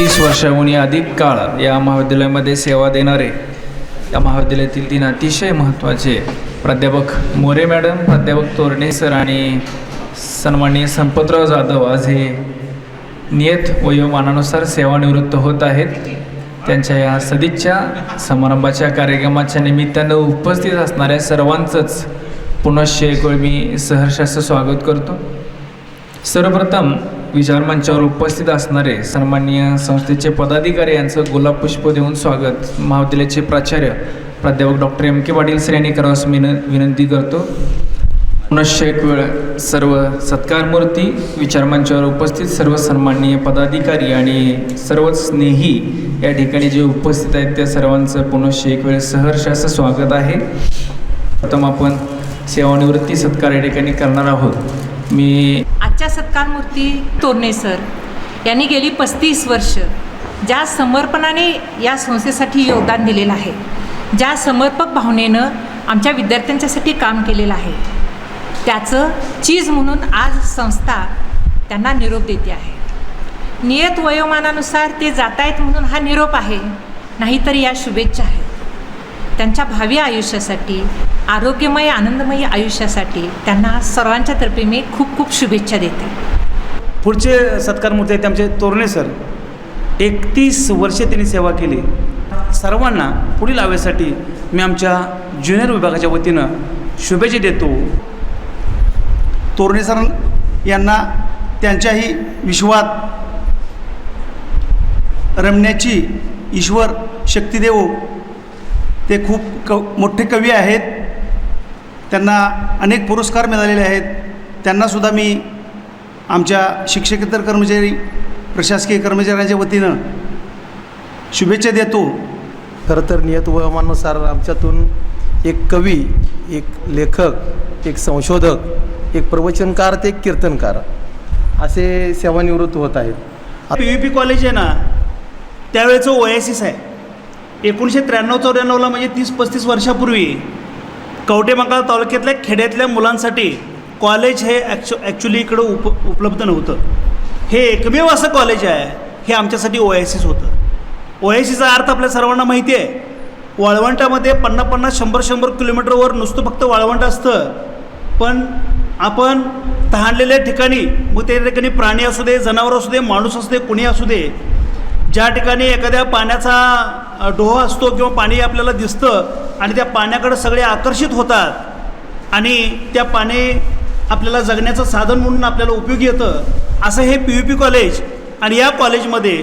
तीस वर्षाहून अधिक काळ या महाविद्यालयामध्ये सेवा देणारे या महाविद्यालयातील तीन अतिशय महत्त्वाचे प्राध्यापक मोरे मॅडम प्राध्यापक तोरणे सर आणि सन्माननीय संपतराव जाधव आज हे नियत वयोमानानुसार सेवानिवृत्त होत आहेत. त्यांच्या या सदिच्छा समारंभाच्या कार्यक्रमाच्या निमित्तानं उपस्थित असणाऱ्या सर्वांचंच पुनश्च एक वेळ मी सहर्षाचं स्वागत करतो. सर्वप्रथम विचार मंचावर उपस्थित असणारे सन्माननीय संस्थेचे पदाधिकारी यांचं गुलाब पुष्प देऊन स्वागत. महाविद्यालयाचे प्राचार्य प्राध्यापक doctor M K Patil sir यांनी करावं असं विन विनंती करतो. पुनश्च एक वेळ सर्व सत्कारमूर्ती विचारमंचावर उपस्थित सर्व सन्माननीय पदाधिकारी आणि सर्व स्नेही या ठिकाणी जे उपस्थित आहेत त्या सर्वांचं पुनश्च एक वेळ सहर्ष असं स्वागत आहे. प्रथम आपण सेवानिवृत्ती सत्कार या ठिकाणी करणार आहोत. मी आजच्या सत्कारमूर्ती तोरणे सर. यांनी गेली पस्तीस वर्ष ज्या समर्पणाने या संस्थेसाठी योगदान दिलेलं आहे. ज्या समर्पक भावनेनं आमच्या विद्यार्थ्यांच्यासाठी काम केलेलं आहे. त्याचं चीज म्हणून आज संस्था त्यांना निरोप देते आहे. नियत वयोमानानुसार ते जात आहेत म्हणून हा निरोप आहे. नाहीतर या शुभेच्छा आहेत. त्यांच्या भावी आयुष्यासाठी आरोग्यमय आनंदमय आयुष्यासाठी त्यांना सर्वांच्या तर्फे मी खूप खूप शुभेच्छा देते. पुढचे सत्कारमूर्ती आहेत आमचे तोरणे सर. एकतीस वर्षे त्यांनी सेवा केली. सर्वांना पुढील आव्यासाठी मी आमच्या ज्युनियर विभागाच्या वतीनं शुभेच्छा देतो. तोरणे सर यांना त्यांच्याही विश्वात रमण्याची ईश्वर शक्ती देवो. ते खूप क मोठे कवी आहेत. त्यांना अनेक पुरस्कार मिळालेले आहेत. त्यांनासुद्धा मी आमच्या शिक्षकेतर कर्मचारी प्रशासकीय कर्मचाऱ्यांच्या वतीनं शुभेच्छा देतो. खरं तर नियत वयोमानानुसार आमच्यातून एक कवी एक लेखक एक संशोधक एक प्रवचनकार ते एक कीर्तनकार असे सेवानिवृत्त होत आहेत. पी यू पी कॉलेज आहे ना त्यावेळेचं ओएसिस आहे. एकोणीसशे त्र्याण्णव चौऱ्याण्णवला म्हणजे तीस पस्तीस वर्षापूर्वी कवटेमंकाळ तालुक्यातल्या खेड्यातल्या मुलांसाठी कॉलेज हे ॲक्च्यु ॲक्च्युली इकडं उप उपलब्ध नव्हतं. हे एकमेव असं कॉलेज आहे हे आमच्यासाठी ओ आय सीस होतं. ओ आय सीचा अर्थ आपल्या सर्वांना माहिती आहे. वाळवंटामध्ये पन्नास पन्नास शंभर शंभर किलोमीटरवर नुसतं फक्त वाळवंट असतं. पण आपण तहानलेल्या ठिकाणी मग त्या ठिकाणी प्राणी असू दे जनावर असू दे माणूस असू दे कुणी असू दे ज्या ठिकाणी एखाद्या पाण्याचा डोह असतो किंवा पाणी आपल्याला दिसतं आणि त्या पाण्याकडे सगळे आकर्षित होतात आणि त्या पाणी आपल्याला जगण्याचं साधन म्हणून आपल्याला उपयोगी येतं असं हे पी यू पी कॉलेज आणि या कॉलेजमध्ये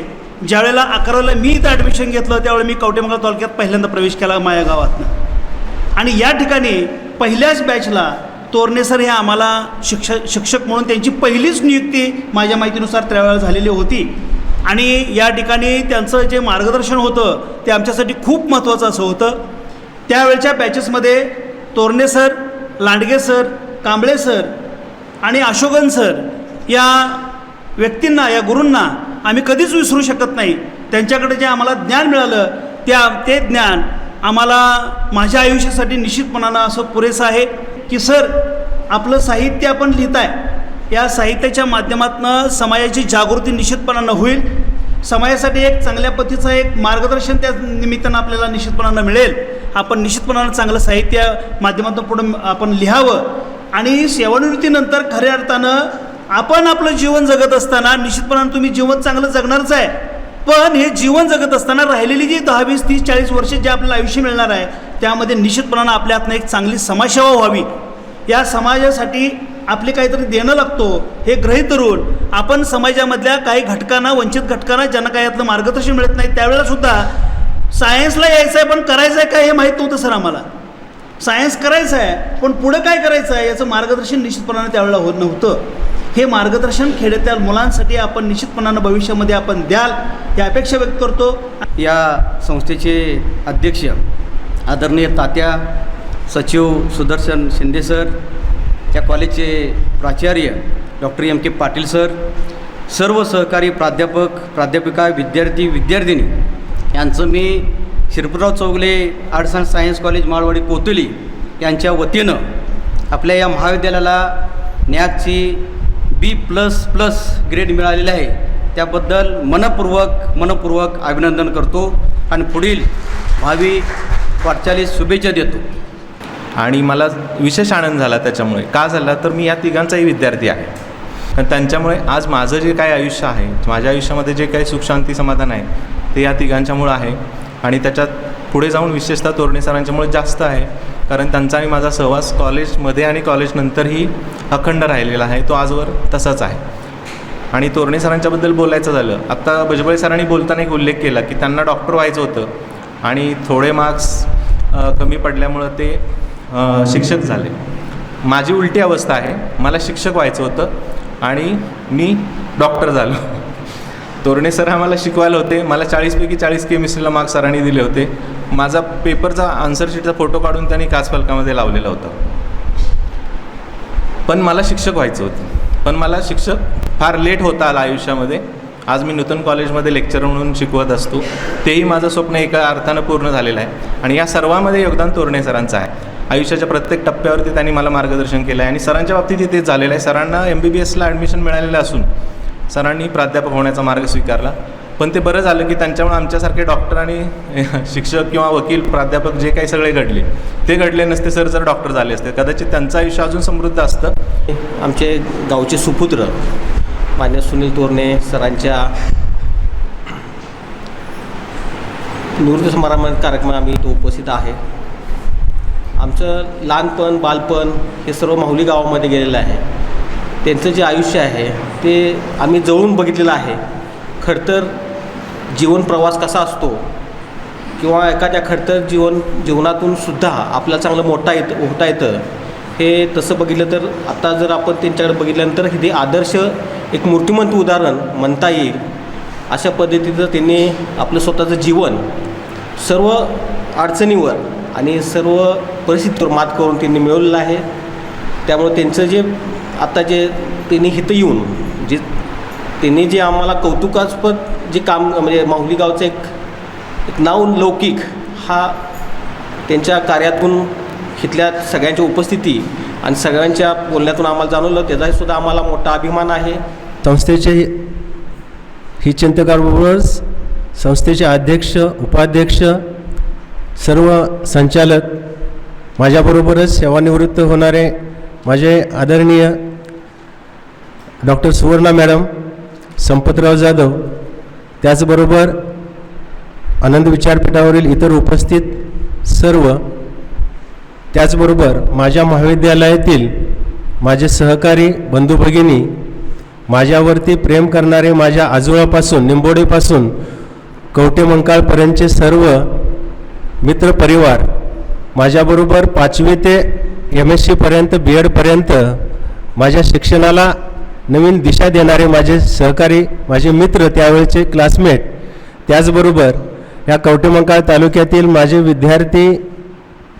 ज्यावेळेला अकराला मी इथं ॲडमिशन घेतलं त्यावेळेला मी कवटेमंगळ तालुक्यात पहिल्यांदा प्रवेश केला माझ्या गावातनं. आणि या ठिकाणी पहिल्याच बॅचला तोरणे सर हे आम्हाला शिक्षक शिक्षक म्हणून त्यांची पहिलीच नियुक्ती माझ्या माहितीनुसार त्यावेळेला झालेली होती. आणि या ठिकाणी त्यांचं जे मार्गदर्शन होतं ते आमच्यासाठी खूप महत्त्वाचं असं होतं. त्यावेळच्या बॅचेसमध्ये Torane sir Landge sir Kamble sir आणि अशोकन सर या व्यक्तींना या गुरूंना आम्ही कधीच विसरू शकत नाही. त्यांच्याकडे जे आम्हाला ज्ञान मिळालं त्या ते ज्ञान आम्हाला माझ्या आयुष्यासाठी निश्चितपणानं असं पुरेसं आहे की सर आपलं साहित्य आपण लिहित आहे या साहित्याच्या माध्यमातून समाजाची जागृती निश्चितपणानं होईल. समाजासाठी एक चांगल्या पद्धतीचं एक मार्गदर्शन त्या निमित्तानं आपल्याला निश्चितपणानं मिळेल. आपण निश्चितपणानं चांगलं साहित्य माध्यमातून पुढं आपण लिहावं. आणि सेवानिवृत्तीनंतर खऱ्या अर्थानं आपण आपलं जीवन जगत असताना निश्चितपणानं तुम्ही जीवन चांगलं जगणारच आहे. पण हे जीवन जगत असताना राहिलेली जी दहा वीस तीस चाळीस वर्ष जे आपल्याला आयुष्य मिळणार आहे त्यामध्ये निश्चितपणानं आपल्या हातनं एक चांगली समाजसेवा व्हावी. या समाजासाठी आपले काहीतरी देणं लागतो. हे ग्रहित धरून आपण समाजामधल्या काही घटकांना वंचित घटकांना ज्यांना काही यातलं मार्गदर्शन मिळत नाही त्यावेळेला सुद्धा सायन्सला यायचं आहे पण करायचं आहे काय हे माहीत नव्हतं सर आम्हाला. सायन्स करायचं आहे पण पुढं काय करायचं आहे याचं मार्गदर्शन निश्चितपणानं त्यावेळेला होत नव्हतं. हे मार्गदर्शन खेड्यातल्या मुलांसाठी आपण निश्चितपणानं भविष्यामध्ये आपण द्याल ही अपेक्षा व्यक्त करतो. या संस्थेचे अध्यक्ष आदरणीय तात्या सचिव सुदर्शन शिंदे सर त्या कॉलेजचे प्राचार्य doctor M K Patil sir सर्व सहकारी प्राध्यापक प्राध्यापिका विद्यार्थी विद्यार्थिनी यांचं मी Shirpurrao Chougale arts and science college Malwadi Kotuli यांच्या वतीनं आपल्या या महाविद्यालयाला नॅकची बी प्लस प्लस ग्रेड मिळालेला आहे. त्याबद्दल मनपूर्वक मनपूर्वक अभिनंदन करतो आणि पुढील भावी वाटचालीस शुभेच्छा देतो. आणि मला विशेष आनंद झाला त्याच्यामुळे. का झाला? तर मी या तिघांचाही विद्यार्थी आहे. कारण त्यांच्यामुळे आज माझं जे काही आयुष्य आहे माझ्या आयुष्यामध्ये जे काही सुखशांती समाधान आहे ते या तिघांच्यामुळं आहे. आणि त्याच्यात पुढे जाऊन विशेषतः तोरणे सरांच्यामुळे जास्त आहे. कारण त्यांचा आणि माझा सहवास कॉलेजमध्ये आणि कॉलेजनंतरही अखंड राहिलेला आहे. तो आजवर तसाच आहे. आणि तोरणे सरांच्याबद्दल बोलायचं झालं आत्ता बजबळे सरांनी बोलताना एक उल्लेख केला की त्यांना डॉक्टर व्हायचं होतं आणि थोडे मार्क्स कमी पडल्यामुळं ते शिक्षक झाले. माझी उलटी अवस्था आहे. मला शिक्षक व्हायचं होतं आणि मी डॉक्टर झालो. तोरणे सर आम्हाला शिकवायला होते. मला चाळीसपैकी चाळीस केमिस्ट्रीला मार्क्स सरांनी दिले होते. माझा पेपरचा आन्सर शीटचा फोटो काढून त्यांनी काचफलकामध्ये लावलेला होता. पण मला शिक्षक व्हायचं होतं. पण मला शिक्षक फार लेट होता आला आयुष्यामध्ये. आज मी नूतन कॉलेजमध्ये लेक्चर म्हणून शिकवत असतो. तेही माझं स्वप्न एका अर्थानं पूर्ण झालेलं आहे. आणि या सर्वामध्ये योगदान तोरणे सरांचं आहे. आयुष्याच्या प्रत्येक टप्प्यावरती त्यांनी मला मार्गदर्शन केलं आहे आणि सरांच्या बाबतीत तेच झालेलं आहे. सरांना एम बी बी एसला ॲडमिशन मिळालेलं असून सरांनी प्राध्यापक होण्याचा मार्ग स्वीकारला. पण ते बरं झालं की त्यांच्यामुळे आमच्यासारखे डॉक्टर आणि शिक्षक किंवा वकील प्राध्यापक जे काही सगळे घडले ते घडले नसते सर जर डॉक्टर झाले असते. कदाचित त्यांचं आयुष्य अजून समृद्ध असतं. आमचे गावचे सुपुत्र मान्य सुनील तोरणे सरांच्या निवृत्त समारंभ कार्यक्रमात आम्ही इथं उपस्थित आहे. आमचं लहानपण बालपण हे सर्व माहुली गावामध्ये गेलेलं आहे. त्यांचं जे आयुष्य आहे ते आम्ही जवळून बघितलेलं आहे. खडतर जीवन प्रवास कसा असतो किंवा एखाद्या खडतर जीवन जीवनातून सुद्धा आपल्याला चांगलं मोठा येतं होता येतं हे तसं बघितलं तर आता जर आपण त्यांच्याकडे बघितल्यानंतर हे आदर्श एक मूर्तिमंत उदाहरण म्हणता येईल अशा पद्धतीचं त्यांनी आपलं स्वतःचं जीवन सर्व अडचणीवर आणि सर्व परिस्थितीवर मात करून त्यांनी मिळवलेलं आहे. त्यामुळे त्यांचं जे आता जे त्यांनी इथं येऊन जे त्यांनी जे आम्हाला कौतुकास्पद जे काम म्हणजे माहुली गावचं एक एक नाव लौकिक हा त्यांच्या कार्यातून इथल्या सगळ्यांची उपस्थिती आणि सगळ्यांच्या बोलण्यातून आम्हाला जाणवलं. त्याचाही सुद्धा आम्हाला मोठा अभिमान आहे. संस्थेचे ही चिंतकाबरोबरच संस्थेचे अध्यक्ष उपाध्यक्ष सर्व संचालक माझ्याबरोबरच सेवानिवृत्त होणारे माझे आदरणीय डॉक्टर सुवर्णा मॅडम संपतराव जाधव त्याचबरोबर आनंद विचारपीठावरील इतर उपस्थित सर्व त्याचबरोबर माझ्या महाविद्यालयातील माझे सहकारी बंधू भगिनी माझ्यावरती प्रेम करणारे माझ्या आजोळापासून निंबोडेपासून कवटेमंकाळपर्यंतचे सर्व मित्रपरिवार. माझ्याबरोबर पाचवी ते एम एस सीपर्यंत बी एडपर्यंत माझ्या शिक्षणाला नवीन दिशा देणारे माझे सहकारी माझे मित्र त्यावेळचे क्लासमेट त्याचबरोबर या कवटेमंकाळ तालुक्यातील माझे विद्यार्थी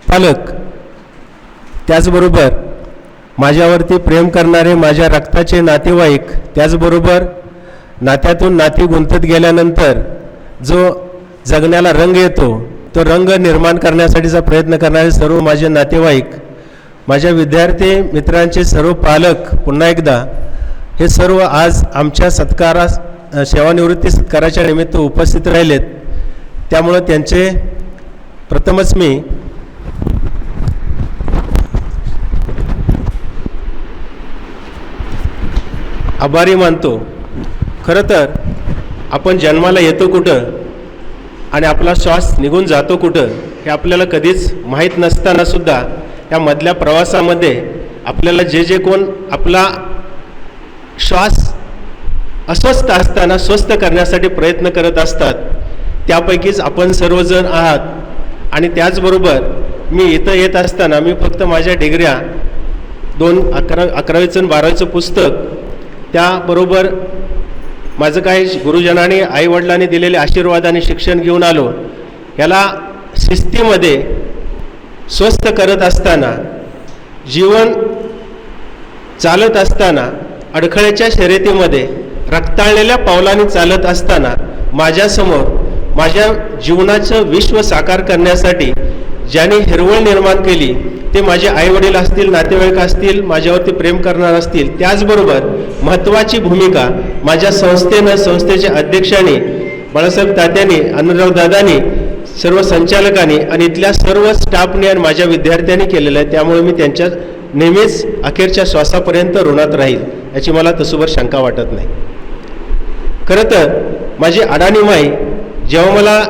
पालक. त्याचबरोबर माझ्यावरती प्रेम करणारे माझ्या रक्ताचे नातेवाईक. त्याचबरोबर नात्यातून नाती गुंतत गेल्यानंतर जो जगण्याला रंग येतो तो रंग निर्माण करण्यासाठीचा प्रयत्न करणारे सर्व माझे नातेवाईक माझ्या विद्यार्थी मित्रांचे सर्व पालक पुन्हा एकदा हे सर्व आज आमच्या सत्कारास सेवानिवृत्ती सत्काराच्या निमित्त उपस्थित राहिलेत. त्यामुळं त्यांचे प्रथमच मी आभारी मानतो. खरं तर आपण जन्माला येतो कुठं? आणि आपला श्वास निघून जातो कुठं हे आपल्याला कधीच माहीत नसतानासुद्धा या मधल्या प्रवासामध्ये आपल्याला जे जे कोण आपला श्वास अस्वस्थ असताना स्वस्थ करण्यासाठी प्रयत्न करत असतात त्यापैकीच आपण सर्वजण आहात. आणि त्याचबरोबर मी इथं येत असताना मी फक्त माझ्या डिग्र्या दोन अकरा अकरावीचं आणि बारावीचं पुस्तक त्याबरोबर माझं काही गुरुजनांनी आईवडिलांनी दिलेले आशीर्वाद आणि शिक्षण घेऊन आलो. याला शिस्तीमध्ये स्वस्थ करत असताना जीवन चालत असताना अडखळ्याच्या शर्यतीमध्ये रक्ताळलेल्या पावलाने चालत असताना माझ्यासमोर माझ्या जीवनाचं विश्व साकार करण्यासाठी ज्यांनी हिरवळ निर्माण केली ते माझे आईवडील असतील नातेवाईक असतील माझ्यावरती प्रेम करणार असतील त्याचबरोबर महत्त्वाची भूमिका माझ्या संस्थेनं संस्थेच्या अध्यक्षाने बाळासाहेब तात्यांनी अनुराव दादांनी सर्व संचालकांनी आणि इथल्या सर्व स्टाफने आणि माझ्या विद्यार्थ्यांनी केलेलं आहे. त्यामुळे मी त्यांच्या नेहमीच अखेरच्या श्वासापर्यंत ऋणात राहील याची मला तसोबर शंका वाटत नाही. खरं तर माझी अडाणी माई जेव्हा मला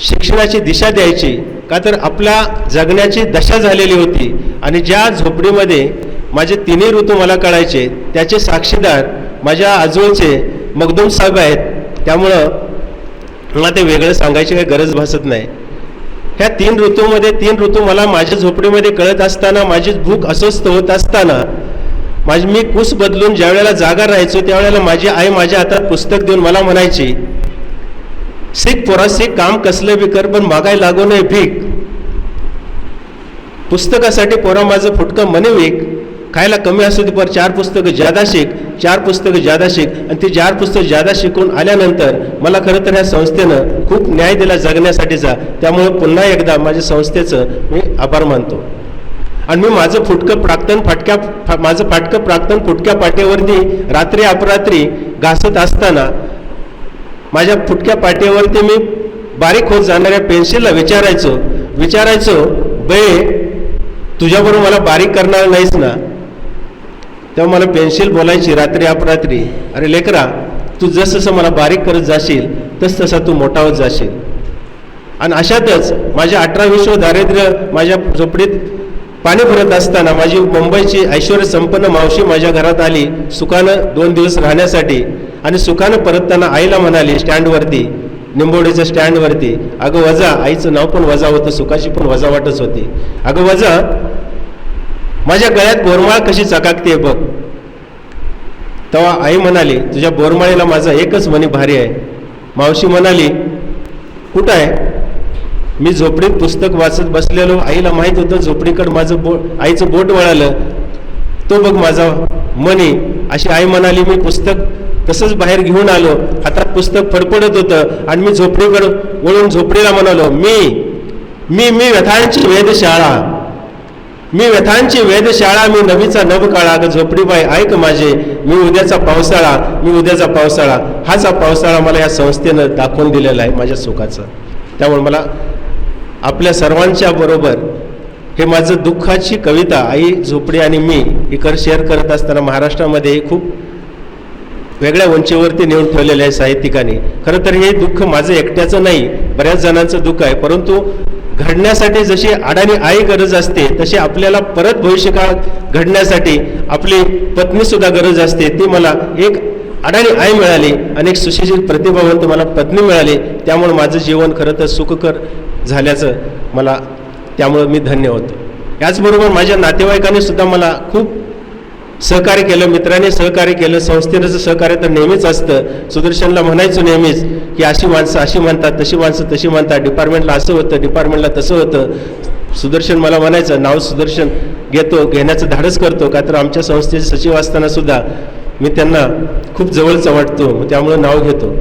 शिक्षणाची दिशा द्यायची का तर आपल्या जगण्याची दशा झालेली होती आणि ज्या झोपडीमध्ये माझे तिन्ही ऋतू मला कळायचे त्याचे साक्षीदार माझ्या आजोळचे मगदूम साहेब आहेत. त्यामुळं मला ते वेगळं सांगायची काही गरज भासत नाही. ह्या तीन ऋतूमध्ये तीन ऋतू मला माझ्या झोपडीमध्ये कळत असताना माझी भूक अस्वस्थ होत असताना माझी मी कुस बदलून ज्यावेळेला जागा राहायचो त्यावेळेला माझी आई माझ्या हातात पुस्तक देऊन मला म्हणायची शिक पोरा शिक काम कसलं बी कर पण मागाय लागू नये भीक. पुस्तकासाठी पोरा माझं फुटकं मने विक. खायला कमी असू दे पर चार पुस्तकं ज्यादा शिक चार पुस्तकं ज्यादा शिक. आणि ती चार पुस्तकं ज्यादा शिकून आल्यानंतर मला खरं तर ह्या संस्थेनं खूप न्याय दिला जगण्यासाठीचा त्यामुळे पुन्हा एकदा माझ्या संस्थेचं मी आभार मानतो. आणि मी माझं फुटकं प्राक्तन फाटक्या फा- माझं फाटकं प्राक्तन फुटक्या पाट्यावरती रात्री अपरात्री घासत असताना माझ्या फुटक्या पाट्यावरती मी बारीक होत जाणाऱ्या पेन्सिलला विचारायचो. विचारायचो बे तुझ्याबरोबर मला बारीक करणार नाहीस ना? तेव्हा मला पेन्सिल बोलायची रात्री अपरात्री अरे लेकरा तू जसं मला बारीक करत जाशील तस तसा तू मोठा होत जाशील. आणि अशातच माझ्या अठरा विश्व दारिद्र्य माझ्या झोपडीत पाणी भरत असताना माझी मुंबईची ऐश्वर्य संपन्न मावशी माझ्या घरात आली सुखानं दोन दिवस राहण्यासाठी. आणि सुखानं परतताना आईला म्हणाली स्टँडवरती. निंबोडीच्या स्टँडवरती. अगं वजा. आईचं नाव पण वजा होतं सुखाची पण वजावाटच होती. अगं वजा माझ्या गळ्यात बोरमाळ कशी चकाकते बघ. तेव्हा आई म्हणाली तुझ्या बोरमाळीला माझा एकच मनी भारी आहे. मावशी म्हणाली कुठं आहे? मी झोपडीत पुस्तक वाचत बसलेलो. आईला माहीत होतं झोपडीकडं माझं बो आईचं बोट वळालं. तो बघ माझा मनी अशी आई म्हणाली मी पुस्तक तसंच बाहेर घेऊन आलो. हातात पुस्तक फडफडत होतं. आणि मी झोपडीकडं वळून झोपडीला म्हणालो मी मी मी व्यथांची वेधशाळा. मी व्यथांची वेधशाळा मी नवीचा नभ काळा ग झोपडीबाई ऐक माझे. मी उद्याचा पावसाळा. मी उद्याचा पावसाळा. हाच हा पावसाळा मला या संस्थेनं दाखवून दिलेला आहे माझ्या सुखाचा. त्यामुळे मला आपल्या सर्वांच्या बरोबर हे माझं दुःखाची कविता आई झोपडी आणि मी ही कर शेअर करत असताना महाराष्ट्रामध्ये खूप वेगळ्या उंचीवरती नेऊन ठेवलेलं आहे साहित्यिकांनी. खरं तर हे दुःख माझं एकट्याचं नाही बऱ्याच जणांचं दुःख आहे. परंतु घडण्यासाठी जशी अडाणी आई गरज असते तशी आपल्याला परत भविष्यकाळ घडण्यासाठी आपली पत्नीसुद्धा गरज असते. ती मला एक अडाणी आई मिळाली आणि एक सुशिक्षित प्रतिभावंत मला पत्नी मिळाली. त्यामुळे माझं जीवन खरं तर सुखकर झाल्याचं मला त्यामुळं मी धन्य होतो. याचबरोबर माझ्या नातेवाईकांनी सुद्धा मला खूप सहकार्य केलं मित्राने सहकार्य केलं संस्थेनं सहकार्य तर नेहमीच असतं. सुदर्शनला म्हणायचं नेहमीच की अशी माणसं अशी म्हणतात तशी माणसं तशी म्हणतात. डिपार्टमेंटला असं होतं डिपार्टमेंटला तसं होतं. सुदर्शन मला म्हणायचं नाव सुदर्शन घेतो घेण्याचं धाडस करतो. का तर आमच्या संस्थेचे सचिव असताना सुद्धा मी त्यांना खूप जवळचा वाटतो त्यामुळं नाव घेतो.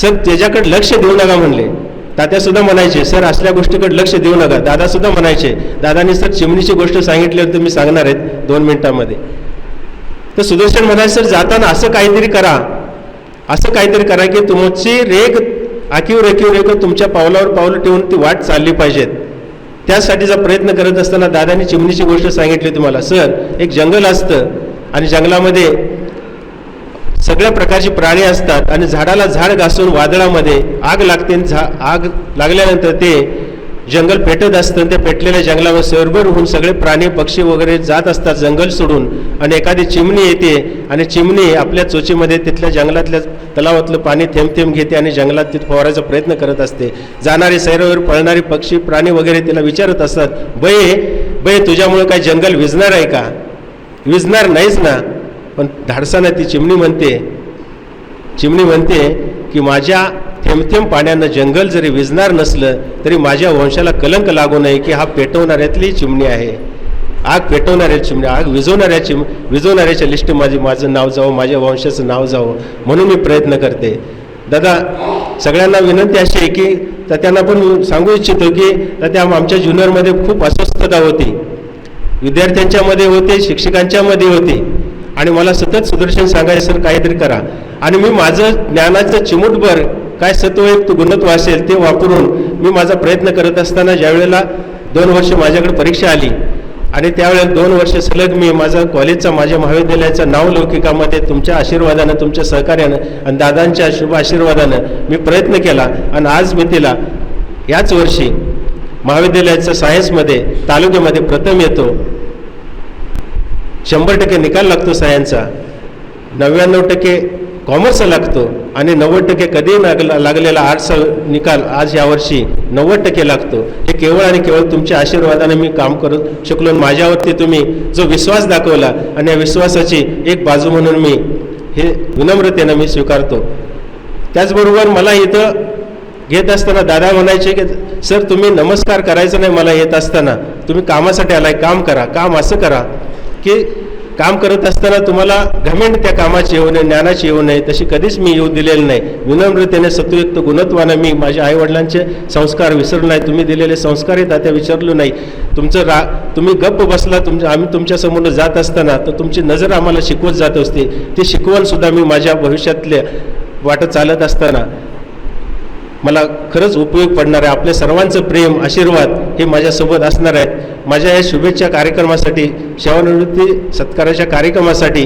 सर त्याच्याकडे लक्ष देऊ नका म्हणले. तात्यासुद्धा म्हणायचे सर असल्या गोष्टीकडे लक्ष देऊ नका. दादासुद्धा म्हणायचे दादानी सर चिमणीची गोष्ट सांगितल्यावर तुम्ही सांगणार आहेत दोन मिनिटांमध्ये. तर सुदर्शन म्हणाले सर जाताना असं काहीतरी करा. असं काहीतरी करा की तुमची रेग आखीव रेखीव रेख तुमच्या पावलावर पावलं ठेवून ती वाट चालली पाहिजेत. त्यासाठीचा प्रयत्न करत असताना दादानी चिमणीची गोष्ट सांगितली तुम्हाला. सर एक जंगल असतं आणि जंगलामध्ये सगळ्या प्रकारचे प्राणी असतात आणि झाडाला झाड घासून वादळामध्ये आग लागते आणि झा आग लागल्यानंतर ते जंगल पेटत असतं त्या पेटलेल्या जंगलावर सरभर होऊन सगळे प्राणी पक्षी वगैरे जात असतात जंगल सोडून. आणि एखादी चिमणी येते आणि चिमणी आपल्या चोचीमध्ये तिथल्या जंगलातल्या तलावातलं पाणी थेंब थेंब घेते आणि जंगलात तिथं फवारायचा प्रयत्न करत असते. जाणारे सैरावर पळणारे पक्षी प्राणी वगैरे तिला विचारत असतात बये बये तुझ्यामुळं काय जंगल विजणार आहे का? विजणार नाहीच ना. पण धाडसानं ती चिमणी म्हणते चिमणी म्हणते की माझ्या थेंब पाण्यानं जंगल जरी विजणार नसलं तरी माझ्या वंशाला कलंक लागू नये की हा पेटवणाऱ्यातली चिमणी आहे. आग पेटवणाऱ्या चिमणी आग विझवणाऱ्या चिम विझवणाऱ्याच्या लिस्ट माझी माझं नाव जावं माझ्या वंशाचं नाव जावं म्हणून मी प्रयत्न करते. दादा सगळ्यांना विनंती अशी आहे की तर त्यांना पण सांगू इच्छितो की तर त्या आमच्या ज्युनियरमध्ये खूप अस्वस्थता होती. विद्यार्थ्यांच्यामध्ये होते शिक्षकांच्यामध्ये होती. आणि मला सतत सुदर्शन सांगायचं सर काहीतरी करा. आणि मी माझं ज्ञानाचं चिमूटभर काय सत्वयुक्त गुणत्व असेल ते वापरून मी माझा प्रयत्न करत असताना ज्यावेळेला दोन वर्ष माझ्याकडे परीक्षा आली आणि त्यावेळेला दोन वर्ष सलग मी माझा कॉलेजचा माझ्या महाविद्यालयाचं नावलौकिकामध्ये तुमच्या आशीर्वादानं तुमच्या सहकार्यानं आणि दादांच्या शुभ आशीर्वादानं मी प्रयत्न केला आणि आज मी तिला याच वर्षी महाविद्यालयाचं सायन्समध्ये तालुक्यामध्ये प्रथम येतो. शंभर टक्के निकाल लागतो सायन्सचा. नव्याण्णव टक्के कॉमर्सचा लागतो आणि नव्वद टक्के कधी लागला लागलेला आर्ट्सचा निकाल आज यावर्षी नव्वद टक्के लागतो. हे केवळ आणि केवळ तुमच्या आशीर्वादाने मी काम करू शकलो आणि माझ्यावरती तुम्ही जो विश्वास दाखवला आणि या विश्वासाची एक बाजू म्हणून मी हे विनम्रतेनं मी स्वीकारतो. त्याचबरोबर मला इथं घेत असताना दादा म्हणायचे की सर तुम्ही नमस्कार करायचं नाही मला येत असताना. तुम्ही कामासाठी आलाय काम करा काम असं करा. की काम करत असताना तुम्हाला घमेंड त्या कामाची येऊ नये ज्ञानाची येऊ नये. तशी कधीच मी येऊ दिलेली नाही. विनम्रतेने सत्वयुक्त गुणत्वानं मी माझ्या आईवडिलांचे संस्कार विसरलो नाही. तुम्ही दिलेले संस्कारही दात्या विसरलो नाही. तुमचं रा तुम्ही गप्प बसला तुमच्या आम्ही तुमच्यासमोर जात असताना तर तुमची नजर आम्हाला शिकवत जात असते. ती शिकवणसुद्धा मी माझ्या भविष्यातल्या वाटत चालत असताना मला खरंच उपयोग पडणार आहे आपल्या सर्वांचं प्रेम आशीर्वाद हे माझ्यासोबत असणार आहेत. माझ्या या शुभेच्छा कार्यक्रमासाठी सेवानिवृत्ती सत्काराच्या कार्यक्रमासाठी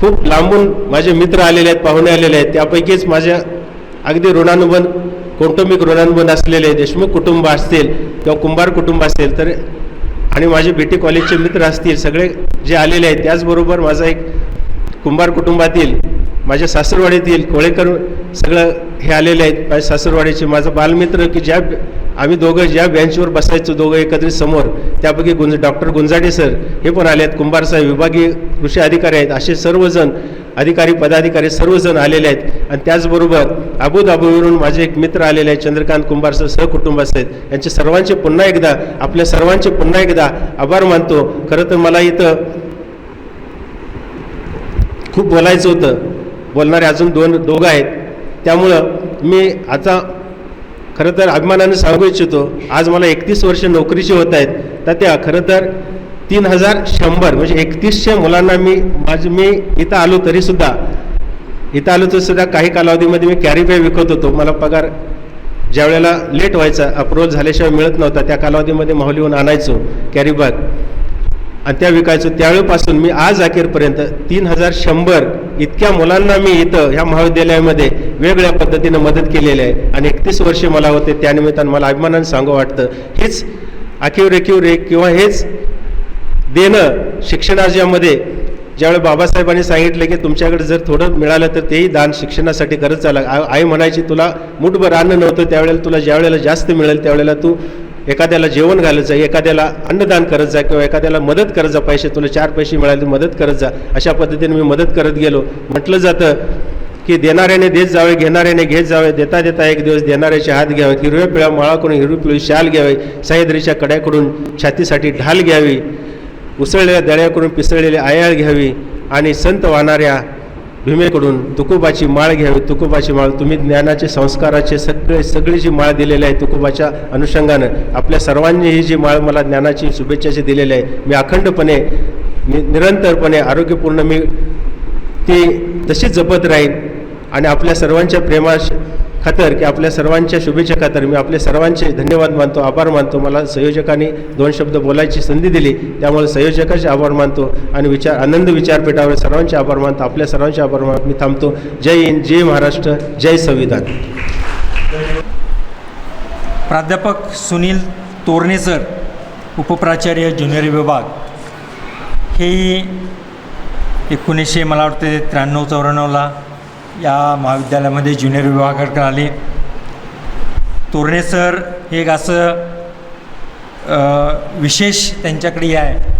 खूप लांबून माझे मित्र आलेले आहेत पाहुणे आलेले आहेत. त्यापैकीच माझ्या अगदी ऋणानुबंध कौटुंबिक ऋणानुबंध असलेले देशमुख कुटुंब असतील किंवा कुंभार कुटुंब असेल तर आणि माझे बी टी कॉलेजचे मित्र असतील सगळे जे आलेले आहेत त्याचबरोबर माझा एक कुंभार कुटुंबातील माझ्या सासरवाडीतील कोळेकर सगळं हे आलेले आहेत. माझ्या सासरवाडीचे माझा बालमित्र की ज्या आम्ही दोघं ज्या बेंचवर बसायचो दोघं एकत्रित समोर त्यापैकी गुंज डॉक्टर गुंजाडे सर हे पण आले आहेत कुंभार साहेब विभागीय कृषी अधिकारी आहेत. असे सर्वजण अधिकारी पदाधिकारी सर्वजण आलेले आहेत. आणि त्याचबरोबर अबुधाबीवरून माझे एक मित्र आलेले आहेत चंद्रकांत कुंभार सर सहकुटुंब आहेत. यांचे सर्वांचे पुन्हा एकदा आपल्या सर्वांचे पुन्हा एकदा आभार मानतो. खरं तर मला इथं खूप बोलायचं होतं. बोलणारे अजून दोन दोघं आहेत. त्यामुळं मी आता खरं तर अभिमानाने सांगू इच्छितो आज मला एकतीस वर्ष नोकरीचे होत आहेत तर त्या खरं तर तीन हजार शंभर म्हणजे एकतीसशे मुलांना मी माझं मी इथं आलो तरीसुद्धा इथं आलो तरीसुद्धा काही कालावधीमध्ये मी कॅरी बॅग विकत होतो. मला पगार ज्या वेळेला लेट व्हायचा अप्रोच झाल्याशिवाय मिळत नव्हता त्या कालावधीमध्ये माहुलीहून आणायचो कॅरी बॅग आणि त्या विकायचो त्यावेळेपासून मी आज अखेरपर्यंत तीन हजार शंभर इतक्या मुलांना मी इथं ह्या महाविद्यालयामध्ये वेगळ्या पद्धतीनं मदत केलेली आहे. आणि एकतीस वर्षे मला होते त्यानिमित्तानं मला अभिमानानं सांगू वाटतं. हेच आखीव रेखीव रे किंवा हेच देणं शिक्षणाच्यामध्ये ज्यावेळी बाबासाहेबांनी सांगितलं की तुमच्याकडे जर थोडं मिळालं तर तेही दान शिक्षणासाठी गरज चाला. आई म्हणायची तुला मुठभर अन्न नव्हतं त्यावेळेला तुला ज्यावेळेला जास्त मिळेल त्यावेळेला तू एखाद्याला जेवण घालत जा एखाद्याला अन्नदान करत जा किंवा एखाद्याला मदत करत जा पैसे तुला चार पैसे मिळाले मदत करत जा. अशा पद्धतीने मी मदत करत गेलो. म्हटलं जातं की देणाऱ्याने देत जावे घेणाऱ्याने घेत जावे देता देता एक दिवस देणाऱ्याचे हात घ्यावे हिरव्या पिळ्या माळाकडून हिरवी पिळी शाल घ्यावे सह्याद्रीच्या कड्याकडून छातीसाठी ढाल घ्यावी उसळलेल्या दळ्याकडून पिसळलेली आयाळ घ्यावी आणि संत वाहणाऱ्या भीमेकडून तुकोबाची माळ घ्यावी. तुकोबाची माळ तुम्ही ज्ञानाचे संस्काराचे सगळे सगळी जी माळ दिलेली आहे तुकोबाच्या अनुषंगानं आपल्या सर्वांनी ही जी माळ मला ज्ञानाची शुभेच्छाची दिलेली आहे मी अखंडपणे नि निरंतरपणे आरोग्यपूर्ण मी ती तशीच जपत राहील आणि आपल्या सर्वांच्या प्रेमा खातर की आपल्या सर्वांच्या शुभेच्छा खातर मी आपले सर्वांचे धन्यवाद मानतो आभार मानतो. मला संयोजकांनी दोन शब्द बोलायची संधी दिली. त्यामुळे संयोजकाचे आभार मानतो आणि विचार आनंद विचारपीठावर सर्वांचे आभार मानतो. आपल्या सर्वांचे आभार मानतो मी थांबतो. जय हिंद जय महाराष्ट्र जय संविधान. प्राध्यापक सुनील तोरणे सर उपप्राचार्य ज्युनियर विभाग. हे एकोणीसशे मला वाटते त्र्याण्णव चौऱ्याण्णवला या महाविद्यालयामध्ये ज्युनियर विभागाकडे आले. तोरणे सर हे एक असं विशेष त्यांच्याकडे हे आहे.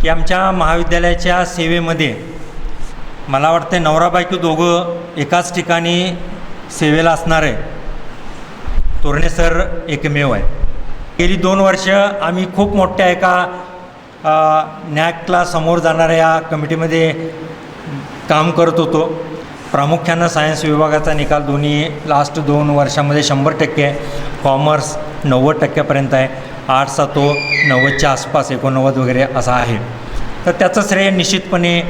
की आमच्या महाविद्यालयाच्या सेवेमध्ये मला वाटतं नवरा बायको दोघं एकाच ठिकाणी सेवेला असणार आहे. तोरणे सर एकमेव आहे. गेली दोन वर्ष आम्ही खूप मोठ्या एका नॅकला समोर जाणाऱ्या या कमिटीमध्ये काम करत होतो. प्रामुख्यानं सायन्स विभागाचा निकाल दोन्ही लास्ट दोन वर्षामध्ये शंभर टक्के कॉमर्स नव्वद टक्क्यापर्यंत आहे. आर्ट्सचा तो नव्वदच्या आसपास एकोणनव्वद वगैरे असा आहे. तर त्याचं श्रेय निश्चितपणे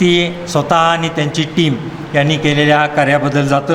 ती स्वतः आणि त्यांची टीम यांनी केलेल्या कार्याबद्दल जातं.